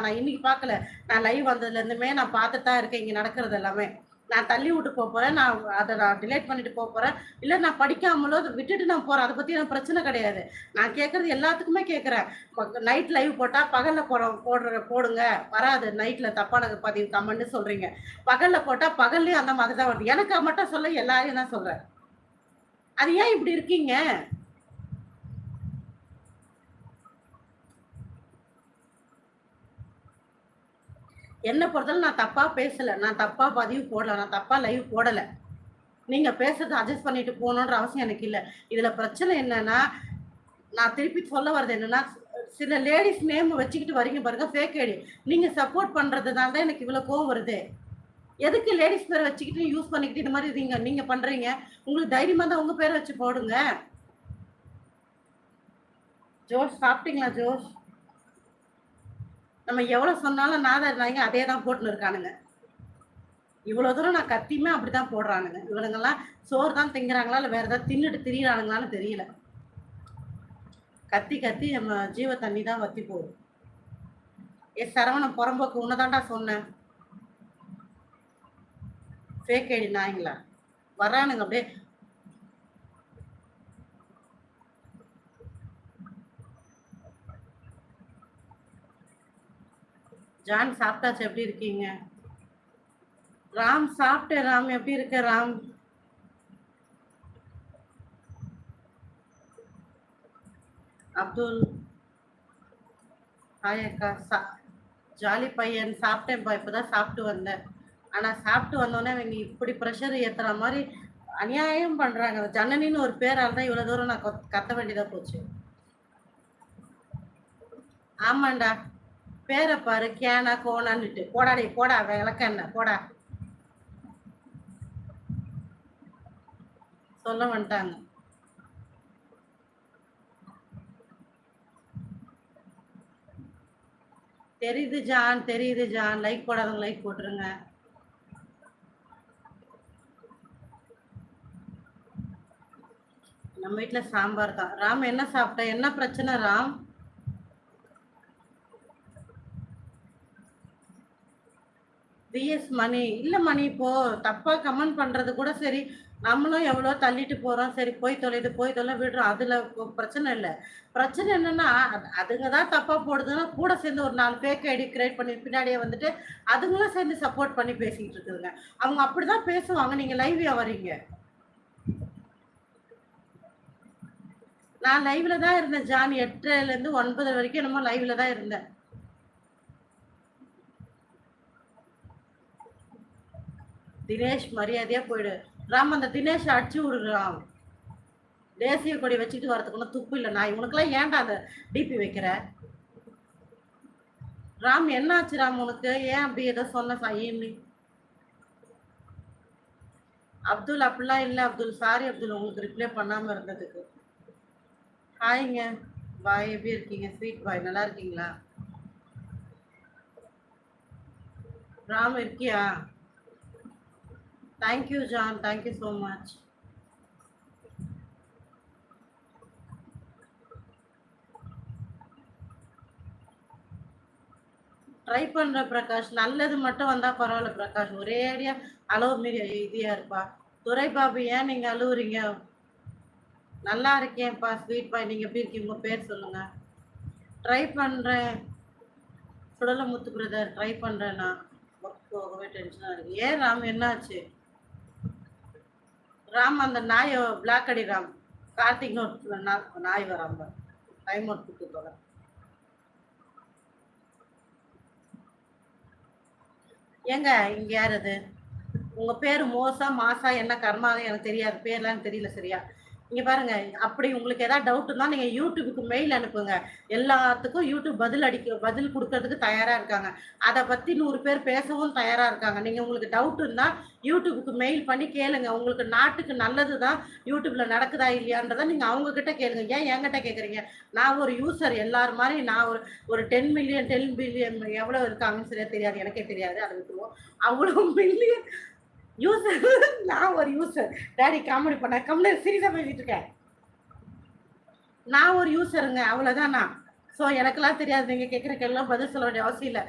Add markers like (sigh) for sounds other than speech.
தான் நான் இன்னைக்கு பார்க்கல. நான் லைவ் வந்ததுலேருந்துமே நான் பார்த்துட்டு தான் இருக்கேன். இங்கே நடக்கிறது எல்லாமே. நான் தள்ளி விட்டு போக போகிறேன் நான் அதை நான் டிலேட் பண்ணிட்டு போக போகிறேன் இல்லை நான் படிக்காமலோ அதை விட்டுட்டு நான் போகிறேன் அதை பற்றி எனக்கு பிரச்சனை கிடையாது. நான் கேட்குறது எல்லாத்துக்குமே கேட்குறேன். நைட் லைவ் போட்டால் பகலில் போட போடுற போடுங்க. வராது. நைட்டில் தப்பான பதிவு கமெண்ட்னு சொல்கிறீங்க பகலில் போட்டால் பகல்லையும் அந்த மாதிரி தான் வருது. எனக்கு மட்டும் சொல்ல எல்லாரையும் தான் சொல்கிறேன் அது ஏன் இப்படி இருக்கீங்க? என்னை பொறுத்தவரை நான் தப்பா பேசல. நான் தப்பா பதிவு போடல. நான் தப்பா லைவ் போடல. நீங்க பேசுறதை அட்ஜஸ்ட் பண்ணிட்டு போகணுன்ற அவசியம் எனக்கு இல்லை. இதுல பிரச்சனை என்னன்னா நான் திருப்பி சொல்ல வர்றது என்னன்னா சில லேடிஸ் நேம் வச்சுக்கிட்டு வரீங்க பாருங்க ஃபேக் ஐடி நீங்க சப்போர்ட் பண்றதுனால தான் எனக்கு இவ்வளவு கோவம் வருது. எதுக்கு லேடிஸ் பேரை வச்சுக்கிட்டு யூஸ் பண்ணிக்கிட்டு இந்த மாதிரி இருக்கீங்க? நீங்க பண்றீங்க. உங்களுக்கு தைரியமா தான் உங்க பேரை வச்சு போடுங்க. ஜோஷ் சாப்பிட்டீங்களா ஜோஷ்? நம்ம எவ்வளோ சொன்னாலும் நாதர் நாயங்க அதே தான் போட்டுன்னு இருக்கானுங்க. இவ்வளோ தூரம் நான் கத்தியுமே அப்படிதான் போடுறானுங்க. இவனுங்கெல்லாம் சோறு தான் திங்குறாங்களா இல்லை வேறு ஏதாவது தின்னுட்டு திரியிறானுங்களான்னு தெரியல. கத்தி கத்தி நம்ம ஜீவ தண்ணி தான் வத்தி போகுது. ஏ சரவணன் புறம்போக்கு உன்னதாண்டா சொன்னேன் ஃபேக் ஐடி நாய்ங்களா? வர்றானுங்க அப்படியே ஜான் சாப்பிட்டாச்சு. எப்படி இருக்கீங்க? ராம் சாப்பிட்டேன் ராம். எப்படி இருக்க ராம்? அப்துல். ஹாய் அக்கா. சா ஜாலி பையன். சாப்பிட்டேன்ப்பா. இப்போதான் சாப்பிட்டு வந்தேன். ஆனால் சாப்பிட்டு வந்தோடனே இவங்க இப்படி ப்ரெஷர் ஏற்றுற மாதிரி அநியாயம் பண்ணுறாங்க அந்த ஜனனின்னு ஒரு பேரால் தான் இவ்வளோ தூரம் நான் கத்த வேண்டியதாக போச்சு. ஆமாண்டா. பேரை பாரு கேனா கோனான்னுட்டு. போடாடி போடா விளக்கண்ண போடா. சொல்ல வந்துட்டாங்க. தெரியுது ஜான் தெரியுது ஜான். லைக் போடாதவங்க லைக் போட்டுருங்க. நம்ம வீட்டில் சாம்பார் தான். ராம் என்ன சாப்பிட்ட? என்ன பிரச்சனை ராம்? பிஎஸ் மணி. இல்லை மணி இப்போ தப்பா கமெண்ட் பண்றது கூட சரி. நம்மளும் எவ்வளோ தள்ளிட்டு போகிறோம் சரி போய் தொலைது போய் தொலை விடுறோம். அதில் பிரச்சனை இல்லை. பிரச்சனை என்னென்னா அதுங்க தான் தப்பாக போடுதுன்னா கூட சேர்ந்து ஒரு நாலு ஃபேக் ஐடி கிரியேட் பண்ணி பின்னாடியே வந்துட்டு அதுங்களும் சேர்ந்து சப்போர்ட் பண்ணி பேசிக்கிட்டு இருக்குதுங்க. அவங்க அப்படிதான் பேசுவாங்க. நீங்கள் லைவ்யா வரீங்க நான் லைவில் தான் இருந்தேன் ஜான். எட்டுலேருந்து ஒன்பது வரைக்கும் என்னமோ லைவில் தான் இருந்தேன். தினேஷ் மரியாதையா போயிடு. ராம் அந்த தினேஷ் அடிச்சு விடுறான் தேசிய கொடி வச்சுட்டு வரதுக்கு ஒன்றும் துப்பு இல்லை. நான் இவனுக்குலாம் ஏன்டா அந்த டிபி வைக்கிற? ராம் என்னாச்சு ராம் உனக்கு? ஏன் அப்படி ஏதோ சொன்ன ஈவினிங் அப்துல் அப்படிலாம் இல்லை. அப்துல் சாரி அப்துல் உங்களுக்கு ரிப்ளை பண்ணாம இருந்ததுக்கு. ஹாய்ங்க. பாய் எப்படி இருக்கீங்க? ஸ்வீட் பாய் நல்லா இருக்கீங்களா? ராம் இருக்கியா? Thank you John thank you so much try பண்ணுற பிரகாஷ். நல்லது மட்டும் வந்தால் பரவாயில்ல பிரகாஷ். ஒரே அடியா அளவு மீறி இதியா இருப்பா? துரை பாபு ஏன் நீங்கள் அழுவுறீங்க? நல்லா இருக்கேன்ப்பா ஸ்வீட் பாய் நீங்கள் எப்படி இருக்கீங்க? உங்கள் பேர் சொல்லுங்கள் ட்ரை பண்ணுறேன் சுடல முத்து பிரதர் ட்ரை பண்ணுறேன் நான். ஒர்க் போகவே டென்ஷனாக இருக்குது ஏன் ராம் என்னாச்சு? ராம் அந்த நாய் பிளாக் அடி கார்த்திக் நோட் நாய் வராம டைம் அவுட் கொடுத்து போகிறேன் ஏங்க இங்க யார் அது? உங்க பேர் மோசா மாசா என்ன கர்மா எனக்கு தெரியாது. பேர்லாம் தெரியல சரியா? இங்க பாருங்க அப்படி உங்களுக்கு ஏதாவது டவுட் இருந்தா நீங்க யூடியூபுக்கு மெயில் அனுப்புங்க. எல்லாத்துக்கும் யூடியூப் பதில் அடிக்க பதில் கொடுக்கறதுக்கு தயாரா இருக்காங்க. அதை பத்தி நூறு பேர் பேசவும் தயாரா இருக்காங்க. நீங்க உங்களுக்கு டவுட் இருந்தா யூடியூபுக்கு மெயில் பண்ணி கேளுங்க. உங்களுக்கு நாட்டுக்கு நல்லது தான் யூடியூப்ல நடக்குதா இல்லையான்றதை நீங்க அவங்க கிட்ட கேளுங்க. ஏன் என்கிட்ட கேக்குறீங்க? நான் ஒரு யூசர் எல்லாரும் மாதிரி நான் ஒரு ஒரு டென் மில்லியன் டென் பில்லியன் எவ்வளவு இருக்காங்கன்னு சரியா தெரியாது. எனக்கே தெரியாது. அதை விட்டுருவோம் அவ்வளவு மில்லியன் யூசர் (laughs) நான் ஒரு யூசர் டேடி காமெடி பண்ண. கம்முனு சீரியஸாக பேசிட்டு இருக்கேன். நான் ஒரு யூசருங்க அவ்வளோதான் நான். ஸோ எனக்கெல்லாம் தெரியாது. நீங்கள் கேட்குறக்கெல்லாம் பதில் சொல்ல வேண்டிய அவசியம் இல்லை.